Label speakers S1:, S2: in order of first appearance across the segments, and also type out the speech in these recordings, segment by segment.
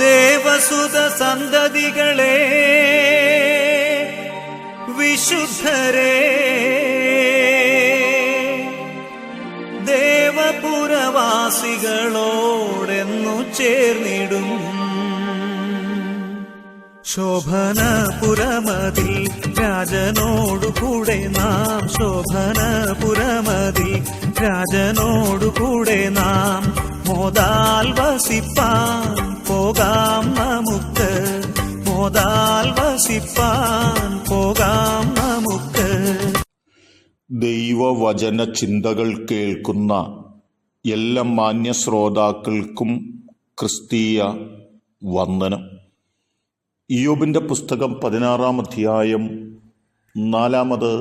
S1: ദേവസുത സന്തതികളെ വിശുദ്ധരെ. ദേവപുരവാസികളോടെന്നു ചേർന്നിടും. ശോഭനപുരമതിൽ രാജനോടുകൂടെ നാം ശോഭനപുരമതിൽ രാജനോടുകൂടെ നാം മോദാൽ വസിപ്പാൻ പോകാം നമുക്ക്. മോദാൽ വസിപ്പാൻ പോകാം നമുക്ക്.
S2: ദൈവവചന ചിന്തകൾ കേൾക്കുന്ന എല്ലാ മാന്യ ശ്രോതാക്കൾക്കും ക്രിസ്തീയ വന്ദനം. ഇയോബിന്റെ പുസ്തകം പതിനാറാം അധ്യായം നാലാമത്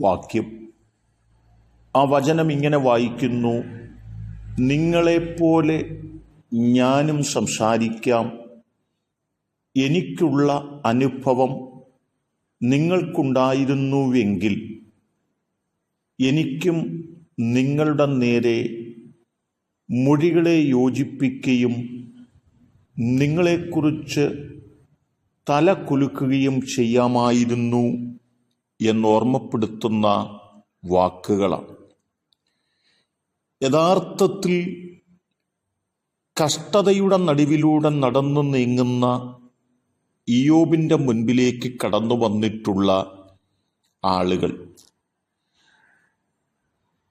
S2: വാക്യം. ആ വചനം ഇങ്ങനെ വായിക്കുന്നു നിങ്ങളെപ്പോലെ ഞാനും സംസാരിക്കാം. എനിക്കുള്ള അനുഭവം നിങ്ങൾക്കുണ്ടായിരുന്നുവെങ്കിൽ എനിക്കും നിങ്ങളുടെ നേരെ മൊഴികളെ യോജിപ്പിക്കുകയും നിങ്ങളെക്കുറിച്ച് തല കുലുക്കുകയും ചെയ്യാമായിരുന്നു എന്നോർമ്മപ്പെടുത്തുന്ന വാക്കുകളാണ്. യഥാർത്ഥത്തിൽ കഷ്ടതയുടെ നടുവിലൂടെ നടന്നു നീങ്ങുന്ന ഇയോബിന്റെ മുൻപിലേക്ക് കടന്നു വന്നിട്ടുള്ള ആളുകൾ.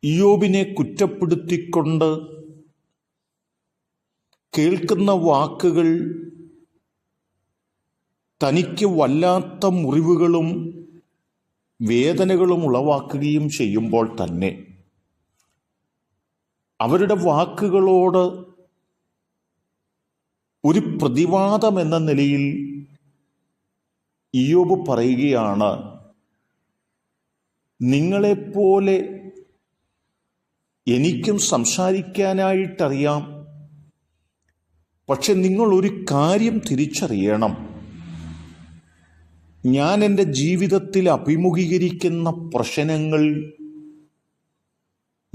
S2: ഇയോബിനെ കുറ്റപ്പെടുത്തിക്കൊണ്ട് കേൾക്കുന്ന വാക്കുകൾ തനിക്ക് വല്ലാത്ത മുറിവുകളും വേദനകളും ഉളവാക്കുകയും ചെയ്യുമ്പോൾ തന്നെ അവരുടെ വാക്കുകളോട് ഒരു പ്രതിവാദം എന്ന നിലയിൽ ഇയോബ് പറയുകയാണ് നിങ്ങളെപ്പോലെ എനിക്കും സംസാരിക്കാനായിട്ടറിയാം പക്ഷെ നിങ്ങൾ ഒരു കാര്യം തിരിച്ചറിയണം. ഞാൻ എന്റെ ജീവിതത്തിൽ അഭിമുഖീകരിക്കുന്ന പ്രശ്നങ്ങൾ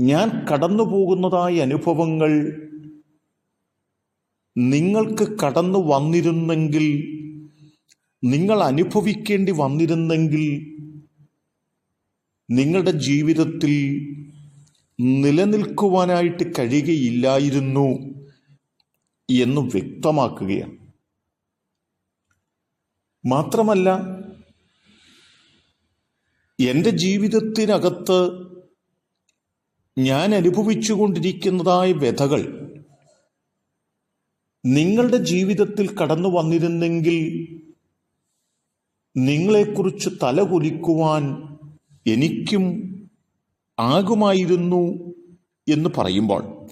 S2: ഞാൻ കടന്നു പോകുന്നതായ അനുഭവങ്ങൾ നിങ്ങൾക്ക് കടന്നു വന്നിരുന്നെങ്കിൽ നിങ്ങൾ അനുഭവിക്കേണ്ടി വന്നിരുന്നെങ്കിൽ നിങ്ങളുടെ ജീവിതത്തിൽ നിലനിൽക്കുവാനായിട്ട് കഴിയുകയില്ലായിരുന്നു എന്ന് വ്യക്തമാക്കുകയാണ്. മാത്രമല്ല എന്റെ ജീവിതത്തിനകത്ത് ഞാൻ അനുഭവിച്ചുകൊണ്ടിരിക്കുന്നതായ വ്യഥകൾ നിങ്ങളുടെ ജീവിതത്തിൽ കടന്നു വന്നിരുന്നെങ്കിൽ നിങ്ങളെക്കുറിച്ച് തലകുലിക്കുവാൻ എനിക്കും ആകുമായിരുന്നു എന്ന് പറയുമ്പോൾ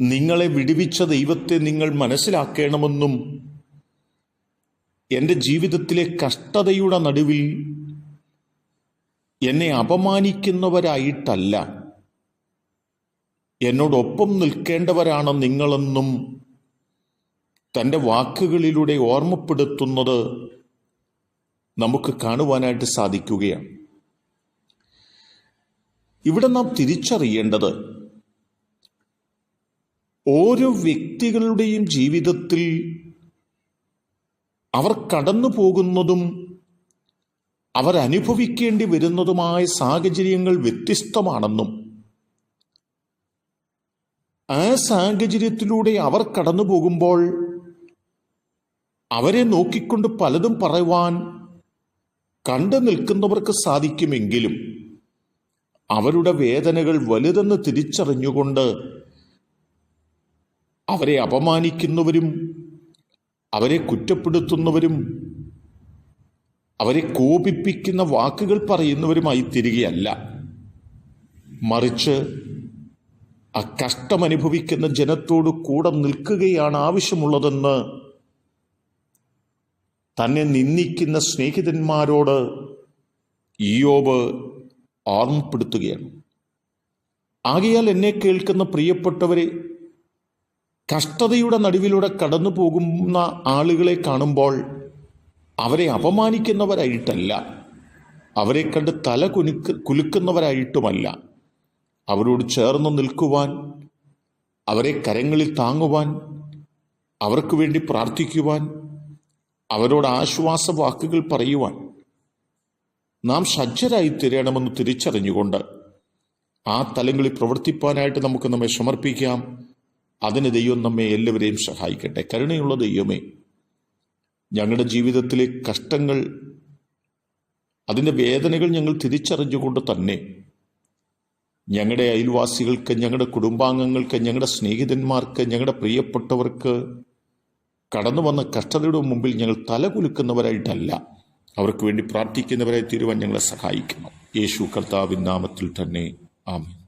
S2: നിങ്ങളെ വിടുവിച്ച ദൈവത്തെ നിങ്ങൾ മനസ്സിലാക്കണമെന്നും എന്റെ ജീവിതത്തിലെ കഷ്ടതയുടെ നടുവിൽ എന്നെ അപമാനിക്കുന്നവരായിട്ടല്ല എന്നോടൊപ്പം നിൽക്കേണ്ടവരാണ് നിങ്ങളെന്നും തന്റെ വാക്കുകളിലൂടെ ഓർമ്മപ്പെടുത്തുന്നത് നമുക്ക് കാണുവാനായിട്ട് സാധിക്കുകയാണ്. ഇവിടെ നാം തിരിച്ചറിയേണ്ടത് ഓരോ വ്യക്തികളുടെയും ജീവിതത്തിൽ അവർ കടന്നു പോകുന്നതും അവരനുഭവിക്കേണ്ടി വരുന്നതുമായ സാഹചര്യങ്ങൾ വ്യത്യസ്തമാണെന്നും ആ സാഹചര്യത്തിലൂടെ അവർ കടന്നു പോകുമ്പോൾ അവരെ നോക്കിക്കൊണ്ട് പലതും പറയുവാൻ കണ്ടു നിൽക്കുന്നവർക്ക് സാധിക്കുമെങ്കിലും അവരുടെ വേദനകൾ വലുതെന്ന് തിരിച്ചറിഞ്ഞുകൊണ്ട് അവരെ അപമാനിക്കുന്നവരും അവരെ കുറ്റപ്പെടുത്തുന്നവരും അവരെ കോപിപ്പിക്കുന്ന വാക്കുകൾ പറയുന്നവരുമായി തിരികെയല്ല. മറിച്ച് ആ കഷ്ടമനുഭവിക്കുന്ന ജനത്തോട് കൂടെ നിൽക്കുകയാണ് ആവശ്യമുള്ളതെന്ന് തന്നെ നിന്ദിക്കുന്ന സ്നേഹിതന്മാരോട് ഇയോബ് ഓർമ്മപ്പെടുത്തുകയാണ്. ആകയാൽ എന്നെ കേൾക്കുന്ന പ്രിയപ്പെട്ടവരെ കഷ്ടതയുടെ നടുവിലൂടെ കടന്നു പോകുന്ന ആളുകളെ കാണുമ്പോൾ അവരെ അപമാനിക്കുന്നവരായിട്ടല്ല. അവരെ കണ്ട് തല കുലുക്ക് കുലുക്കുന്നവരായിട്ടുമല്ല. അവരോട് ചേർന്ന് നിൽക്കുവാൻ അവരെ കരങ്ങളിൽ താങ്ങുവാൻ അവർക്ക് വേണ്ടി പ്രാർത്ഥിക്കുവാൻ അവരോട് ആശ്വാസ വാക്കുകൾ പറയുവാൻ നാം സജ്ജരായി തീരണമെന്ന് തിരിച്ചറിഞ്ഞുകൊണ്ട് ആ തലങ്ങളിൽ പ്രവർത്തിപ്പാനായിട്ട് നമുക്ക് നമ്മെ സമർപ്പിക്കാം. അതിന് ദൈവം നമ്മെ എല്ലാവരെയും സഹായിക്കട്ടെ. കരുണയുള്ള ദൈവമേ ഞങ്ങളുടെ ജീവിതത്തിലെ കഷ്ടങ്ങൾ അതിന്റെ വേദനകൾ ഞങ്ങൾ തിരിച്ചറിഞ്ഞുകൊണ്ട് തന്നെ ഞങ്ങളുടെ അയൽവാസികൾക്ക് ഞങ്ങളുടെ കുടുംബാംഗങ്ങൾക്ക് ഞങ്ങളുടെ സ്നേഹിതന്മാർക്ക് ഞങ്ങളുടെ പ്രിയപ്പെട്ടവർക്ക് കടന്നു വന്ന കഷ്ടതയുടെ മുമ്പിൽ ഞങ്ങൾ തലകുലുക്കുന്നവരായിട്ടല്ല. അവർക്ക് വേണ്ടി പ്രാർത്ഥിക്കുന്നവരായി തീരുവാൻ ഞങ്ങളെ സഹായിക്കണം യേശു കർത്താവിൻ നാമത്തിൽ തന്നെ. ആമേൻ.